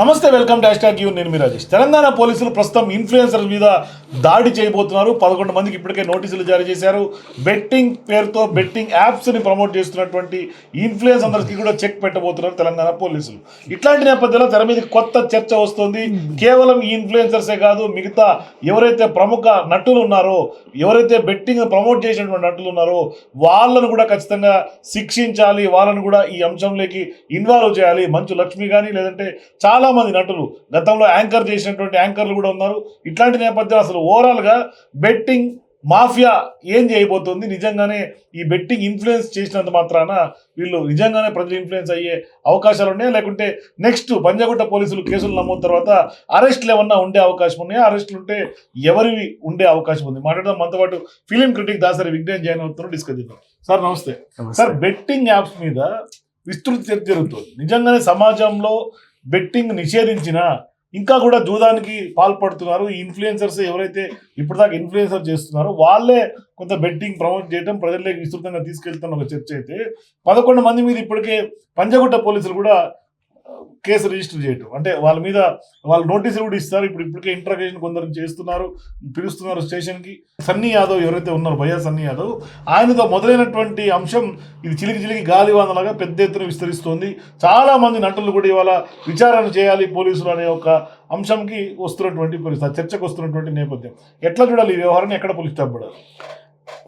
నమస్తే welcome dash hash you. నేను మీ రాజేష్. తెలంగాణ పోలీసులు ప్రస్తుతం ఇన్ఫ్లుయెన్సర్స్ మీద దాడి చేయబోతున్నారు. పదకొండు మందికి ఇప్పటికే నోటీసులు జారీ చేశారు. బెట్టింగ్ పేరుతో బెట్టింగ్ యాప్స్ని ప్రమోట్ చేస్తున్నటువంటి ఇన్ఫ్లుయెన్స్ అందరికీ కూడా చెక్ పెట్టబోతున్నారు తెలంగాణ పోలీసులు. ఇట్లాంటి నేపథ్యంలో తెర మీద కొత్త చర్చ వస్తుంది. కేవలం ఈ ఇన్ఫ్లుయెన్సర్సే కాదు మిగతా ఎవరైతే ప్రముఖ నటులు ఉన్నారో ఎవరైతే బెట్టింగ్ ప్రమోట్ చేసినటువంటి నటులు ఉన్నారో వాళ్ళను కూడా ఖచ్చితంగా శిక్షించాలి. వాళ్ళను కూడా ఈ అంశంలోకి ఇన్వాల్వ్ చేయాలి. మంచు లక్ష్మి కానీ లేదంటే చాలా మంది నటులు. గతంలో యాంకర్ చేసినటువంటి యాంకర్లు కూడా ఉన్నారు. ఇట్లాంటి నేపథ్యం అసలు ఓవరాల్గా బెట్టింగ్ మాఫియా ఏం చేయబోతుంది? నిజంగానే ఈ బెట్టింగ్ ఇన్ఫ్లుయెన్స్ చేసినంత మాత్రాన వీళ్ళు నిజంగానే ప్రజలు ఇన్ఫ్లుయెన్స్ అయ్యే అవకాశాలు ఉన్నాయా. లేకుంటే నెక్స్ట్ పంజాగుట్ట పోలీసులు కేసులు నమోదు తర్వాత అరెస్ట్లు ఏమన్నా ఉండే అవకాశం ఉన్నాయా? అరెస్టులు ఉంటే ఎవరివి ఉండే అవకాశం ఉంది? మాట్లాడదాం. మనతో పాటు film critic Dasari Vignan join అవుతున్నారు. డిస్కస్ చేద్దాం. సార్ నమస్తే. సార్ బెట్టింగ్ యాప్స్ మీద విస్తృత చర్చ జరుగుతుంది. నిజంగానే సమాజంలో బెట్టింగ్ నిషేధించిన ఇంకా కూడా జూదానికి పాల్పడుతున్నారు. ఈ ఇన్ఫ్లుయెన్సర్స్ ఎవరైతే ఇప్పటిదాకా ఇన్ఫ్లుయెన్సర్ చేస్తున్నారో వాళ్ళే కొంత బెట్టింగ్ ప్రమోట్ చేయడం ప్రజల్లోకి విస్తృతంగా తీసుకెళ్తున్న ఒక చర్చ అయితే పదకొండు మంది మీద ఇప్పటికే పంజగుట్ట పోలీసులు కూడా కేసు రిజిస్టర్ చేయటం. అంటే వాళ్ళ మీద వాళ్ళు నోటీసులు కూడా ఇస్తారు. ఇప్పుడు ఇప్పటికే ఇంట్రాగేషన్ కొందరు చేస్తున్నారు పిలుస్తున్నారు స్టేషన్కి సన్నీ యాదవ్ ఎవరైతే ఉన్నారో భయ్యా సన్నీ యాదవ్ ఆయనతో మొదలైనటువంటి అంశం ఇది చిలికి చిలికి గాలివానలాగా పెద్ద ఎత్తున విస్తరిస్తోంది. చాలా మంది నటులు కూడా ఇవాళ విచారణ చేయాలి పోలీసులు అనే ఒక అంశంకి వస్తున్నటువంటి పరిస్థితి చర్చకు వస్తున్నటువంటి నేపథ్యం. ఎట్లా చూడాలి ఈ వ్యవహారాన్ని? ఎక్కడ పోలీసు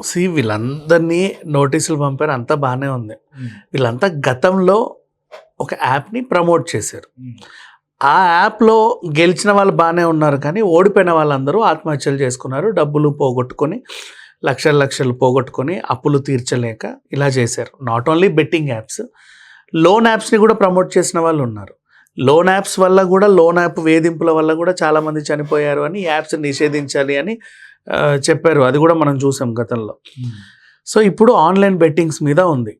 సి వీళ్ళందరినీ నోటీసులు పంపారు. అంతా బాగానే ఉంది. వీళ్ళంతా గతంలో ఒక యాప్ని ప్రమోట్ చేశారు. ఆ యాప్లో గెలిచిన వాళ్ళు బాగానే ఉన్నారు కానీ ఓడిపోయిన వాళ్ళందరూ ఆత్మహత్యలు చేసుకున్నారు. డబ్బులు పోగొట్టుకొని లక్షల లక్షలు పోగొట్టుకొని అప్పులు తీర్చలేక ఇలా చేశారు. Not only betting apps loan యాప్స్ని కూడా ప్రమోట్ చేసిన వాళ్ళు ఉన్నారు. లోన్ యాప్స్ వల్ల కూడా లోన్ యాప్ వేధింపుల వల్ల కూడా చాలామంది చనిపోయారు అని యాప్స్ నిషేధించాలి అని చెప్పారు. అది కూడా మనం చూసాం గతంలో. సో ఇప్పుడు ఆన్లైన్ బెట్టింగ్స్ మీద ఉంది.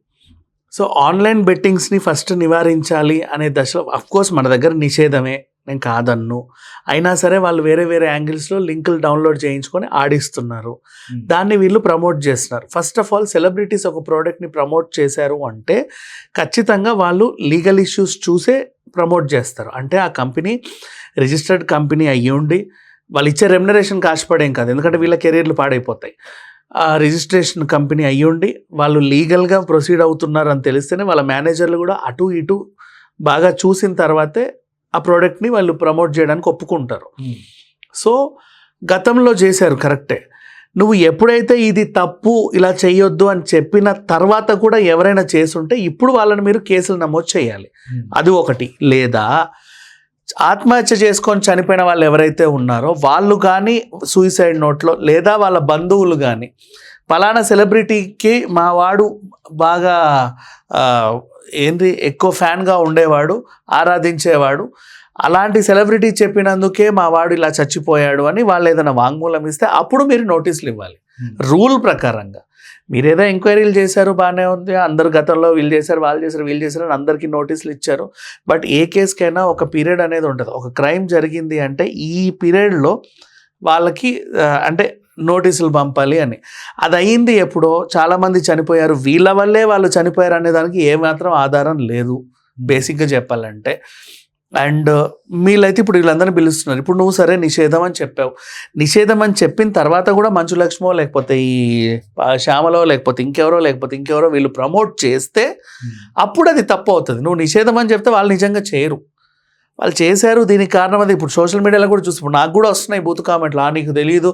సో ఆన్లైన్ బెట్టింగ్స్ని ఫస్ట్ నివారించాలి అనే దశలో కోర్స్ మన దగ్గర నిషేధమే. నేను కాదన్ను. అయినా సరే వాళ్ళు వేరే వేరే యాంగిల్స్లో లింకులు డౌన్లోడ్ చేయించుకొని ఆడిస్తున్నారు. దాన్ని వీళ్ళు ప్రమోట్ చేస్తున్నారు. ఫస్ట్ ఆఫ్ ఆల్ సెలబ్రిటీస్ ఒక ప్రోడక్ట్ని ప్రమోట్ చేశారు అంటే ఖచ్చితంగా వాళ్ళు లీగల్ ఇష్యూస్ చూసే ప్రమోట్ చేస్తారు. అంటే ఆ కంపెనీ రిజిస్టర్డ్ కంపెనీ అయ్యి ఉండి వాళ్ళు ఇచ్చే రెమ్యునరేషన్ కాష్టపడేం కాదు. ఎందుకంటే వీళ్ళ కెరీర్లు పాడైపోతాయి. రిజిస్ట్రేషన్ కంపెనీ అయ్యి ఉండి వాళ్ళు లీగల్గా ప్రొసీడ్ అవుతున్నారు అని తెలిస్తేనే వాళ్ళ మేనేజర్లు కూడా అటు ఇటు బాగా చూసిన తర్వాతే ఆ ప్రోడక్ట్ని వాళ్ళు ప్రమోట్ చేయడానికి ఒప్పుకుంటారు. సో గతంలో చేశారు కరెక్టే. నువ్వు ఎప్పుడైతే ఇది తప్పు ఇలా చేయొద్దు అని చెప్పిన తర్వాత కూడా ఎవరైనా చేసుంటే ఇప్పుడు వాళ్ళని మీరు కేసులు నమోదు చేయాలి. అది ఒకటి. లేదా ఆత్మహత్య చేసుకొని చనిపోయిన వాళ్ళు ఎవరైతే ఉన్నారో వాళ్ళు కానీ సూసైడ్ నోట్లో లేదా వాళ్ళ బంధువులు కానీ పలానా సెలబ్రిటీకి మా వాడు బాగా ఏంది ఎక్కువ ఫ్యాన్గా ఉండేవాడు ఆరాధించేవాడు. అలాంటి సెలబ్రిటీ చెప్పినందుకే మా వాడు ఇలా చచ్చిపోయాడు అని వాళ్ళు ఏదైనా వాంగ్మూలం ఇస్తే అప్పుడు మీరు నోటీసులు ఇవ్వాలి. రూల్ ప్రకారంగా. మీరు ఏదో ఎంక్వైరీలు చేశారు బాగానే ఉంది. అందరు గతంలో వీళ్ళు చేశారు వాళ్ళు చేశారు వీళ్ళు చేశారు అని అందరికీ నోటీసులు ఇచ్చారు. బట్ ఏ కేసుకైనా ఒక పీరియడ్ అనేది ఉంటుంది ఒక క్రైమ్ జరిగింది అంటే ఈ పీరియడ్లో వాళ్ళకి అంటే నోటీసులు పంపాలి అని. అది అయింది ఎప్పుడో చాలామంది చనిపోయారు. వీళ్ళ వల్లే వాళ్ళు చనిపోయారు అనే దానికి ఏమాత్రం ఆధారం లేదు. బేసిక్గా చెప్పాలంటే. అండ్ వీళ్ళైతే ఇప్పుడు వీళ్ళందరినీ పిలుస్తున్నారు. ఇప్పుడు నువ్వు సరే నిషేధం అని చెప్పావు. నిషేధం అని చెప్పిన తర్వాత కూడా మంచు లక్ష్మో లేకపోతే ఈ శ్యామలో లేకపోతే ఇంకెవరో లేకపోతే ఇంకెవరో వీళ్ళు ప్రమోట్ చేస్తే అప్పుడు అది తప్పు అవుతుంది. నువ్వు నిషేధం అని చెప్తే వాళ్ళు నిజంగా చేయరు. వాళ్ళు చేశారు దీనికి కారణం అది. ఇప్పుడు సోషల్ మీడియాలో కూడా చూసి నాకు కూడా వస్తున్నాయి బూతు కామెంట్లు. ఆ నీకు తెలియదు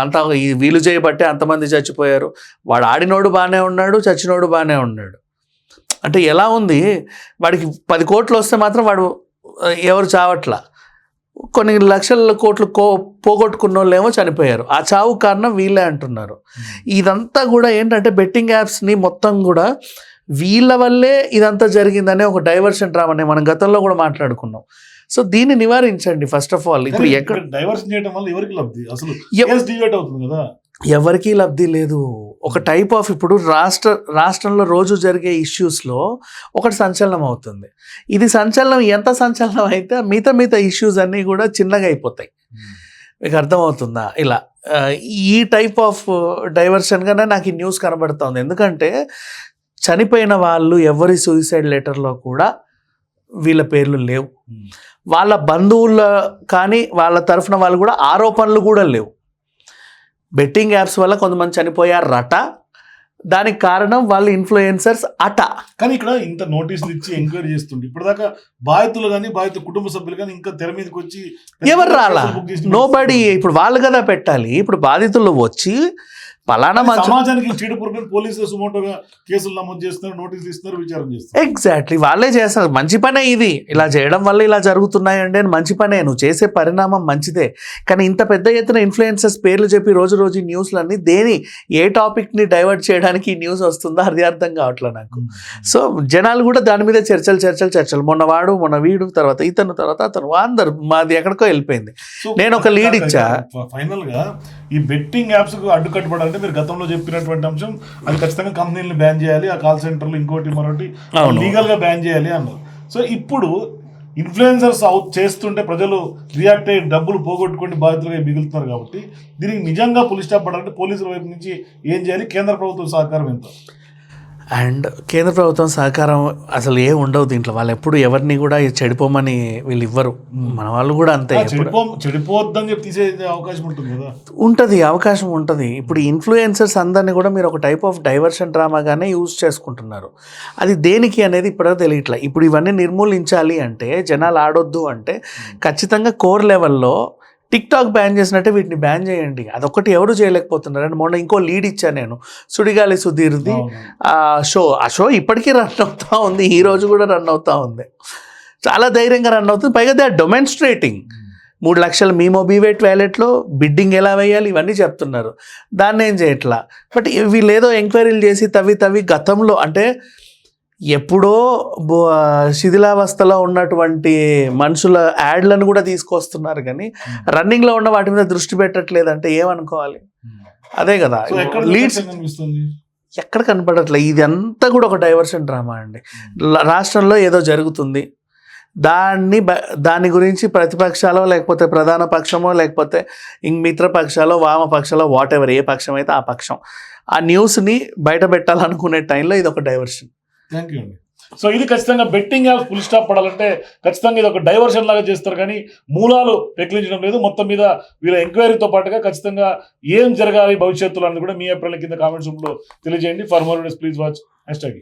అంతా ఈ వీలు చేయబట్టే అంతమంది చచ్చిపోయారు. వాడు ఆడినోడు బాగానే ఉన్నాడు చచ్చినోడు బాగానే ఉన్నాడు. అంటే ఎలా ఉంది? వాడికి పది కోట్లు వస్తే మాత్రం వాడు ఎవరు చావట్లా? కొన్ని లక్షల కోట్లు కో పోగొట్టుకున్న వాళ్ళు ఏమో చనిపోయారు. ఆ చావు కారణం వీళ్ళే అంటున్నారు. ఇదంతా కూడా ఏంటంటే బెట్టింగ్ యాప్స్ని మొత్తం కూడా వీళ్ళ వల్లే ఇదంతా జరిగిందనే ఒక డైవర్షన్ డ్రామాని మనం గతంలో కూడా మాట్లాడుకున్నాం. సో దీన్ని నివారించండి ఫస్ట్ ఆఫ్ ఆల్. ఇప్పుడు ఎక్కడ డైవర్షన్ చేయడం వల్ల ఎవరికి లబ్ధి? అసలు అవుతుంది కదా. ఎవరికీ లబ్ధి లేదు. ఒక టైప్ ఆఫ్ ఇప్పుడు రాష్ట్ర రాష్ట్రంలో రోజు జరిగే ఇష్యూస్లో ఒకటి సంచలనం అవుతుంది. ఇది సంచలనం ఎంత సంచలనం అయితే మిగతా మిగతా ఇష్యూస్ అన్నీ కూడా చిన్నగా అయిపోతాయి. మీకు అర్థమవుతుందా? ఇలా ఈ టైప్ ఆఫ్ డైవర్షన్గానే నాకు ఈ న్యూస్ కనబడుతోంది. ఎందుకంటే చనిపోయిన వాళ్ళు ఎవరి సూసైడ్ లెటర్లో కూడా వీళ్ళ పేర్లు లేవు. వాళ్ళ బంధువుల కానీ వాళ్ళ తరఫున వాళ్ళు కూడా ఆరోపణలు కూడా లేవు. బెట్టింగ్ యాప్స్ వల్ల కొంతమంది చనిపోయారు రట. దానికి కారణం వాళ్ళు ఇన్ఫ్లుయెన్సర్స్ అట. కానీ ఇక్కడ ఇంత నోటీసులు ఇచ్చి ఎంక్వైరీ చేస్తుండే ఇప్పటిదాకా బాధితులు కానీ బాధిత కుటుంబ సభ్యులు కానీ ఇంకా తెర మీదకి వచ్చి ఎవరు రాలా? నో ఇప్పుడు వాళ్ళు కదా పెట్టాలి. ఇప్పుడు బాధితులు వచ్చి పలానా మంచి సమాజానికి చీడు పురుగుని పోలీసులు సుమోటోగా కేసులు నమోదు చేస్తున్నారు నోటీసులు ఇస్తున్నారు విచారణ చేస్తున్నారు. ఎగ్జాక్ట్లీ వాళ్ళే చేస్తారు. మంచి పనే ఇది. ఇలా చేయడం వల్ల ఇలా జరుగుతున్నాయండి అని మంచి పనే. నువ్వు చేసే పరిణామం మంచిదే. కానీ ఇంత పెద్ద ఎత్తున ఇన్ఫ్లుయెన్సెస్ పేర్లు చెప్పి రోజు రోజు న్యూస్లన్నీ దేని ఏ టాపిక్ని డైవర్ట్ చేయడానికి ఈ న్యూస్ వస్తుందో అది అర్థం కావట్లే నాకు. సో జనాలు కూడా దాని మీద చర్చలు చర్చలు చర్చలు. మొన్న వాడు మొన్న వీడు తర్వాత ఇతను తర్వాత అతను. అందరు మాది ఎక్కడికో వెళ్ళిపోయింది. నేను ఒక lead ఇచ్చా. ఫైనల్గా ఈ బెట్టింగ్ యాప్స్కు అడ్డుకట్టుబడాలంటే మీరు గతంలో చెప్పినటువంటి అంశం అది ఖచ్చితంగా కంపెనీలను బ్యాన్ చేయాలి ఆ కాల్ సెంటర్లు ఇంకోటి మరొకటి అవును. లీగల్గా బ్యాన్ చేయాలి అన్నారు. సో ఇప్పుడు ఇన్ఫ్లుయెన్సర్స్ అవుట్ చేస్తుంటే ప్రజలు రియాక్ట్ అయ్యి డబ్బులు పోగొట్టుకొని బాధితులుగా మిగులుతున్నారు కాబట్టి దీనికి నిజంగా పోలీస్ స్టాప్ పడాలంటే పోలీసుల వైపు నుంచి ఏం చేయాలి? కేంద్ర ప్రభుత్వం సహకారం ఎంత? అండ్ కేంద్ర ప్రభుత్వం సహకారం అసలు ఏం ఉండవు దీంట్లో. వాళ్ళు ఎప్పుడు ఎవరిని కూడా చెడిపోమని వీళ్ళు ఇవ్వరు. మన వాళ్ళు కూడా అంతే. చెప్పి తీసే అవకాశం ఉంటుంది కదా. ఉంటుంది అవకాశం ఉంటుంది. ఇప్పుడు ఇన్ఫ్లుయెన్సర్స్ అందరినీ కూడా మీరు ఒక టైప్ ఆఫ్ డైవర్షన్ డ్రామాగానే యూజ్ చేసుకుంటున్నారు. అది దేనికి అనేది ఇప్పుడే తెలియట్లే. ఇప్పుడు ఇవన్నీ నిర్మూలించాలి అంటే జనాలు ఆడొద్దు అంటే ఖచ్చితంగా కోర్ లెవెల్లో టిక్ టాక్ బ్యాన్ చేసినట్టే వీటిని బ్యాన్ చేయండి. అదొక్కటి ఎవరు చేయలేకపోతున్నారు అండ్ మొన్న ఇంకో లీడ్ ఇచ్చాను నేను. సుడిగాలి సుధీర్ది. ఆ షో ఆ షో ఇప్పటికీ రన్ అవుతా ఉంది. ఈ రోజు కూడా రన్ అవుతా ఉంది. చాలా ధైర్యంగా రన్ అవుతుంది. పైగా దే ఆర్ డొమెన్స్ట్రేటింగ్. మూడు లక్షల మీ మొబీవేట్ వ్యాలెట్లో బిడ్డింగ్ ఎలా వేయాలి ఇవన్నీ చెప్తున్నారు. దాన్ని ఏం చేయట్లా? బట్ వీళ్ళు ఏదో ఎంక్వైరీలు చేసి తవ్వి తవ్వి గతంలో అంటే ఎప్పుడో శిథిలావస్థలో ఉన్నటువంటి మనుషుల యాడ్లను కూడా తీసుకొస్తున్నారు కానీ రన్నింగ్లో ఉన్న వాటి మీద దృష్టి పెట్టట్లేదంటే ఏమనుకోవాలి? అదే కదా. లీడ్స్ ఎక్కడ కనపడట్లే. ఇది అంతా కూడా ఒక డైవర్షన్ డ్రామా అండి. రాష్ట్రంలో ఏదో జరుగుతుంది. దాన్ని దాని గురించి ప్రతిపక్షాలో లేకపోతే ప్రధాన పక్షమో లేకపోతే ఇంక మిత్ర పక్షాలో వామ పక్షాలో వాట్ ఎవర్ ఏ పక్షం అయితే ఆ పక్షం. ఆ న్యూస్ని బయట పెట్టాలనుకునే టైంలో ఇది ఒక డైవర్షన్. థ్యాంక్ యూ అండి. సో ఇది ఖచ్చితంగా బెట్టింగ్ యాప్ ఫుల్ స్టాప్ పడాలంటే ఖచ్చితంగా ఇది ఒక డైవర్షన్ లాగా చేస్తారు కానీ మూలాలు పెకిలించడం లేదు. మొత్తం మీద వీళ్ళ ఎంక్వైరీతో పాటుగా ఖచ్చితంగా ఏం జరగాలి భవిష్యత్తులో అన్నది కూడా మీ అభిప్రాయాల కింద కామెంట్స్ రూమ్లో తెలియజేయండి. For more please watch hash tag